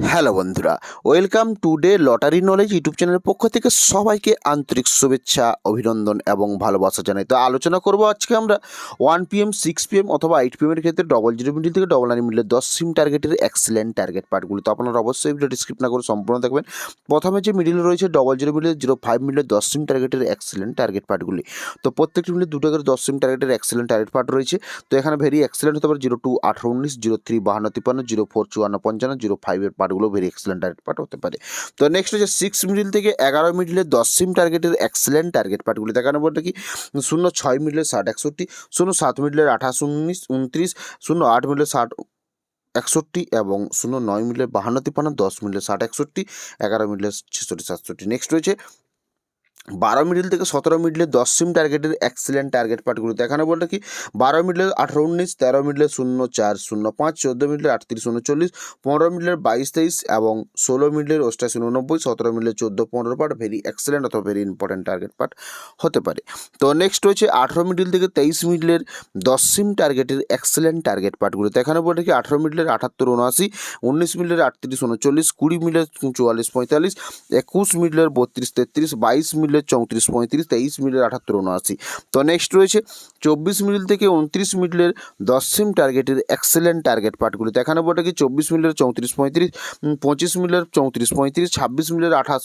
Hello বন্ধুরা, welcome to day lottery knowledge YouTube চ্যানেলের পক্ষ থেকে সবাইকে আন্তরিক শুভেচ্ছা, অভিনন্দন এবং ভালোবাসা জানাই। তো আলোচনা করব আজকে আমরা ওয়ান পিএম সিক্স পিএম অথবা এইট পিএমের ক্ষেত্রে ডবল জিরো মিডিল থেকে ডবল নাইন মিডিলের দশ সিম টার্গেটের এক্সেলেন্ট টার্গেট পার্টগুলি তো আপনারা অবশ্যই ভিডিওটি স্কিপ না করে সম্পূর্ণ দেখবেন। প্রথমে যে মিডিল রয়েছে double zero middle zero five মিডিলের দশ সিম টার্গেটের এক্সেলেন্ট টার্গেট পার্টগুলি তো প্রত্যেকটি মিডিল দুটো করে দশ সিম টার্গেটের এক্সেলেন্ট টার্গেট পার্ট রয়েছে। তো এখানে ভেরি এক্সেলেন্ট হতে পারে জিরো টু আঠারো উনিশ জিরো থ্রি বাহান্ন তিপ্পান্ন জিরো ফোর চুয়ান্ন পঞ্চান্ন জিরো ফাইভের পার্টগুলো ভেরি এক্সেলেন্ট টার্গেট পার্ট হতে পারে। তো নেক্সট হচ্ছে সিক্স মিডিল থেকে এগারো মিডিলে দশ সিম টার্গেটের এক্সেলেন্ট টার্গেট পার্টগুলি দেখানো বলতে কি, শূন্য ছয় মিডিলের ষাট একষট্টি, শূন্য সাত মিডিলের আঠাশ উনিশ, উনত্রিশ, শূন্য আট মিডিলের ষাট একষট্টি এবং শূন্য নয় মিলে বাহান্ন, তিপ্পান্ন, দশ মিলে ষাট একষট্টি, এগারো মিলে ছেষট্টি, সাতষট্টি। নেক্সট রয়েছে বারো মিডিল থেকে সতেরো মিডলে দশ সিম টার্গেটের এক্সিলেন্ট টার্গেট পার্টগুলো দেখানো বলতে কি? বারো মিডলে আঠারো উনিশ, তেরো মিডলে শূন্য চার, শূন্য পাঁচ, চোদ্দ মিডলে আটত্রিশ, উনচল্লিশ, পনেরো মিডলের বাইশ, তেইশ এবং ষোলো মিডলের অষ্টাশি, উননব্বই, সতেরো মিডলে চোদ্দ, পনেরো পার্ট ভেরি এক্সেলেন্ট অথবা ভেরি ইম্পর্টেন্ট টার্গেট পার্ট হতে পারে। তো নেক্সট রয়েছে আঠেরো মিডল থেকে তেইশ মিডলের দশ সিম টার্গেটের এক্সিলেন্ট টার্গেট পার্টগুলো দেখানো বলতে কি? আঠেরো মিডলের আটাত্তর, উনআশি, উনিশ মিডলের আটত্রিশ, উনচল্লিশ, কুড়ি মিডলের চুয়াল্লিশ, পঁয়তাল্লিশ, একুশ মিডলের বত্রিশ, তেত্রিশ, বাইশ মিডলের চৌত্রিশ পঁয়ত্রিশ, তেইশ মিডলের আঠাত্তর উনআশি। তো নেক্সট রয়েছে, চব্বিশ মিডল থেকে উনত্রিশ মিডলের দশ সিম টার্গেটের এক্সেলেন্ট টার্গেট পার্টগুলি দেখানো বটে কি, চব্বিশ মিডলের চৌত্রিশ পঁয়ত্রিশ পঁচিশ মিডলের চৌত্রিশ পঁয়ত্রিশ, ছাব্বিশ মিডলের আঠাশ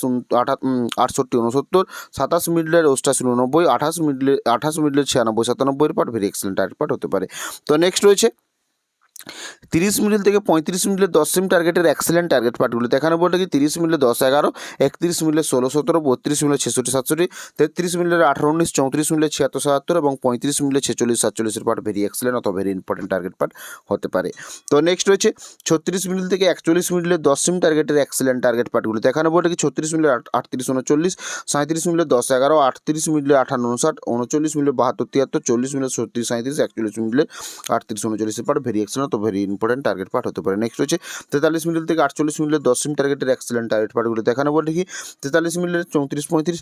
আটষট্টি উনসত্তর, সাতাশ মিডলের অষ্টাশি উননব্বই, আঠাশ মিডলে আঠাশ মিডলের ছিয়ানব্বই, সাতানব্বইয়ের part very excellent target part হতে পারে। তো নেক্সট রয়েছে তিরিশ মিনিট থেকে পঁয়ত্রিশ মিনিটের দশ সিম টার্গেটের এক্সেলেন্ট টার্গেট পার্টগুলো এখানে বলতে কি? তিরিশ মিনিটে দশ, এগারো, একত্রিশ মিনিটে ষোলো, সতেরো, বত্রিশ মিনিটে ছেষট্টি, সাতষট্টি, তেত্রিশ মিনিটের আঠারো, উনিশ, চৌত্রিশ মিনিটে ছিয়াত্তর, সাতাত্তর এবং পঁয়ত্রিশ মিনিটে ছেচল্লিশ সাতচল্লিশের পার্ট ভেরি এক্সেলেন্ট অথবা ভেরি ইম্পর্টেন্ট টার্গেট পার্ট হতে পারে। তো নেক্সট রয়েছে ছত্রিশ মিনিট থেকে একচল্লিশ মিনিটে দশ সিম টার্গেটের এক্সেলেন্ট টার্গেট পার্টগুলো এখানে বলতে কি? ছত্রিশ মিনিটে আটত্রিশ, উনচল্লিশ সাঁত্রিশ মিনিটে দশ, এগারো, আটত্রিশ মিনিটে আঠান্ন, উনষাট, উনচল্লিশ মিনিটে বাহাত্তর, তিয়াত্তর, চল্লিশ মিনিটে ছত্রিশ সাঁত্রিশ একচল্লিশ মিনিটে আটত্রিশ উনচল্লিশের পার্ট ভেরি এক্সেলেন্ট তো ভেরি ইম্পর্টেন্ট টার্গেট পার্ট হতে পারে। নেক্সট রয়েছে তেতাল্লিশ মিনিট থেকে আটচল্লিশ মিনিটের দশ সিম টার্গেটের এক্সেলেন্ট টার্গেট পার্টগুলো দেখানো বলে কি তেতাল্লিশ মিনিটের চৌত্রিশ, পঁয়ত্রিশ,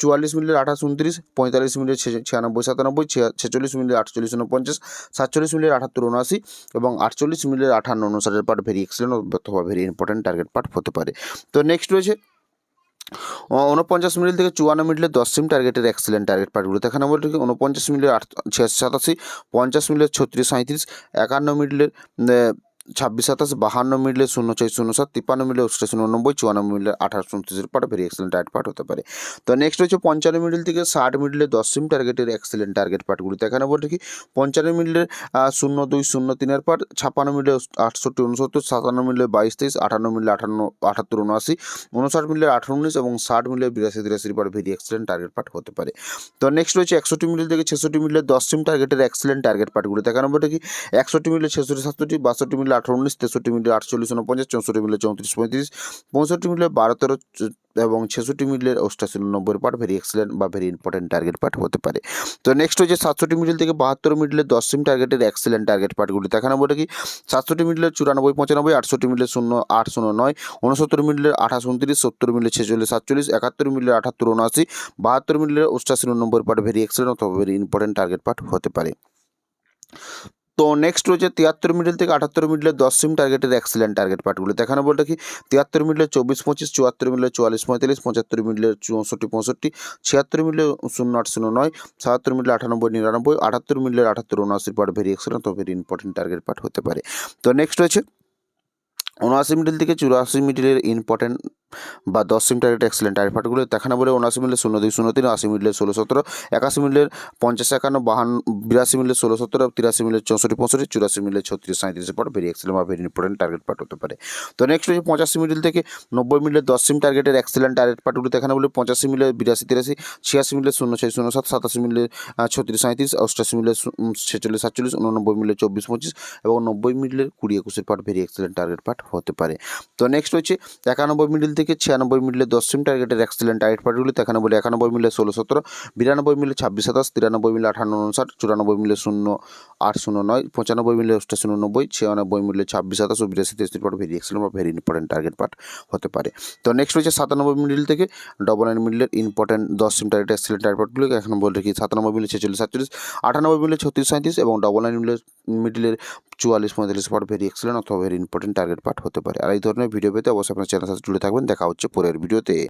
চুয়াল্লিশ মিনিটের আঠাশ, উনত্রিশ, পঁয়তাল্লিশ মিনিটের ছিয়ানব্বই, সাতানব্বই ছেচল্লিশ মিনিটের আটচল্লিশ উনপঞ্চাশ সাতচল্লিশ মিনিটের আঠাত্তর উনআশি এবং আটচল্লিশ মিনিটের আঠান্ন উনষাটের পার্ট ভেরি এক্সেলেন্ট অথবা ভেরি ইম্পর্টেন্ট টার্গেট পার্ট হতে পারে। তো নেক্সট রয়েছে উনপঞ্চাশ মিনিট থেকে চুয়ান্ন মিনিটের দশ সিম টার্গেটের এক্সিলেন্ট টার্গেট পার্টগুলো দেখানো বলতে উনপঞ্চাশ মিনিটের আট সাতাশি, পঞ্চাশ মিনিটের ছত্রিশ সাঁত্রিশ একান্ন মিনিটের ছাব্বিশ সাতাশ, বাহান্ন মিনিটে শূন্য ছয় শূন্য সাত, তিপ্পান্ন মিনিটে অষ্টাশি উননব্বই চুয়ান্ন মিনিটে আঠাশ উনত্রিশের part very excellent target part হতে পারে। তো নেক্সট হচ্ছে পঞ্চান্ন মিনিট থেকে ষাট মিনিটে দশ সিম টার্গেটের এক্সেলেন্ট টার্গেট পার্টগুলি এখানে বলতে কি, পঞ্চান্ন মিনিটের শূন্য দুই, শূন্য তিনের পার্ট ছাপ্পান্ন মিনিটে আটষট্টি, উনসত্তর, সাতান্ন মিনিটে বাইশ, তেইশ, আটান্ন মিনিটে আটান্ন আটাত্তর, উনআশি, উনষাট মিনিটে আঠারো, উনিশ এবং ষাট মিনিটে বিরাশি, তিরাশির part very excellent target part হতে পারে। তো নেক্সট রয়েছে একষট্টি মিনিট থেকে ছেষট্টি মিনিটে দশ সিম টার্গেটের এক্সেলেন্ট টার্গেট পার্টগুলি এখানে বলতে কি, একষট্টি মিনিটে ছেষট্টি, সাতষট্টি, বাষট্টি মিনিটে আঠারো উনিশ, তেষট্টি মিনিটে আটচল্লিশ উনপঞ্চাশ, চৌষট্টি মিনিটে চৌত্রিশ পঁয়ত্রিশ, পঁয়ষট্টি মিনিটে বারো তেরো, এবং ছেষট্টি মিনিটের অষ্টাশি নব্বই পার্ট ভেরি এক্সেলেন্ট বা ভেরি ইম্পর্টেন্ট টার্গেট পার্ট হতে পারে। তো নেক্সট হচ্ছে সাতষট্টি মিডিল থেকে বাহাত্তর মিডিলের দশ সিম টার্গেটের এক্সেলেন্ট টার্গেট পার্টগুলি দেখানো বলে কি? সাতষট্টি মিডিলের চুরানব্বই, পঁচানব্বই, আটষট্টি মিডিলের শূন্য, আট শূন্য নয়, উনসত্তর মিডিলের আঠাশ উনত্রিশ, সত্তর মিডিলের ছেচল্লিশ, সাতচল্লিশ, একাত্তর মিডিলের আঠাত্তর উনআশি, বাহাত্তর মিডিলের অষ্টাশি নব্বই পার্ট ভেরি এক্সেলেন্ট অথবা ভেরি ইম্পর্টেন্ট টার্গেট পার্ট হতে পারে। তো নেক্সট রয়েছে তিয়াত্তর মিডল থেকে আটাত্তর মিডলের দশ সিম টার্গেটের এক্সেলেন্ট টার্গেট পার্টগুলো দেখানো বলতে কি? তিয়াত্তর মিডলের চব্বিশ পঁচিশ, চুয়াত্তর মিডলের চুয়াল্লিশ পঁয়তাল্লিশ, পঁচাত্তর মিডলের চৌষট্টি পঁয়ষট্টি, ছিয়াত্তর মিডলে শূন্য আট শূন্য নয়, সাতাত্তর মিডলে আটানব্বই, নিরানব্বই, আটাত্তর মিডলের আটাত্তর উনআশির পার্ট ভেরি এক্সেলেন্ট তো ভেরি ইম্পর্টেন্ট টার্গেট পার্ট হতে পারে। তো নেক্সট রয়েছে উনআশি মিডিল থেকে চুরাশি মিডিলের ইম্পর্টেন্ট বা দশ সিম টার্গেট এক্সেলেন্ট টার্গেট পার্টগুলো দেখানো বলে উনআশি মিডলের শূন্য দুই, শূন্য তিন, আশি মিডলের ষোলো, সতেরো, একাশি মিডলের পঞ্চাশ, একান্ন, বাহান্ন, বিরাশি মিডলের ষোলো, সতেরো, তিরাশি মিডলের চৌষট্টি, পঁয়ষট্টি, চুরাশি মিডলের ছত্রিশ সাঁত্রিশের পর ভেরি এক্সেলেন্ট বা ভেরি ইম্পর্টেন্ট টার্গেট পার্ট হতে পারে। তো নেক্সট হচ্ছে পঁচাশি মিডল থেকে নব্বই মিডলের দশ সিম টার্গেটের এক্সেলেন্ট টার্গেট পার্টগুলো দেখানো বলে পঁচাশি মিডলের বিরাশি, তিরাশি, ছিয়াশি মিডলের শূন্য, ছয়, শূন্য, সাত, সাতাশি মিডলের ছত্রিশ সাঁত্রিশ অষ্টাশি মিডলের ছেচল্লিশ, সাতচল্লিশ, উননব্বই মিডলের চব্বিশ, পঁচিশ এবং নব্বই মিডলের কুড়ি একুশের part very excellent target part হতে পারে। তো নেক্সট হচ্ছে একানব্বই মিডল থেকে ছিয়ানব্বই মিডলে দশ সিম টার্গেটের এক্সিলেন্ট টাইট পার্টগুলি বলে একানব্বই মিলে ষোলো, সতেরো, বিরানব্বই মিলে ছাব্বিশ, সাতাশ, তিরানব্বই মিলে আঠান্ন, উনষাট, চুরানব্বই মিলে শূন্য, আট, শূন্য নয়, পঁচানব্বই মিলে অষ্টাশি উননব্বই ছিয়ানব্বই মিলে ছাব্বিশ, সাতাশ ও বিরাশি তেত্রিশ পার্ট ভেরি এক্সেলেন্ট বা ভেরি ইম্পর্টেন্ট টার্গেট পার্ট হতে পারে। তো নেক্সট রয়েছে সাতানব্বই মিডল থেকে ডবল নাইন মিডলের ইম্পর্টেন্ট দশ সিম টার্গেট এক্সেলেন্ট টার্গেট পার্টগুলোকে এখন বলে রাখি সাতানব্বই মিলে ছেচল্লিশ, সাতচল্লিশ, আটানব্বই মিলে ছত্রিশ সাঁত্রিশ এবং ডবল নাইন মিলে মিডলের চুয়াল্লিশ, পঁয়তাল্লিশ পার্ট ভেরি এক্সেলেন্ট অথবা ভেরি ইম্পর্টেন্ট টার্গেট পার্ট হতে পারে। আর এই ধরনের ভিডিও পেতে অবশ্যই আপনার চ্যানেল সাথে জুড়ে থাকবেন। দেখা হচ্ছে পরের ভিডিওতে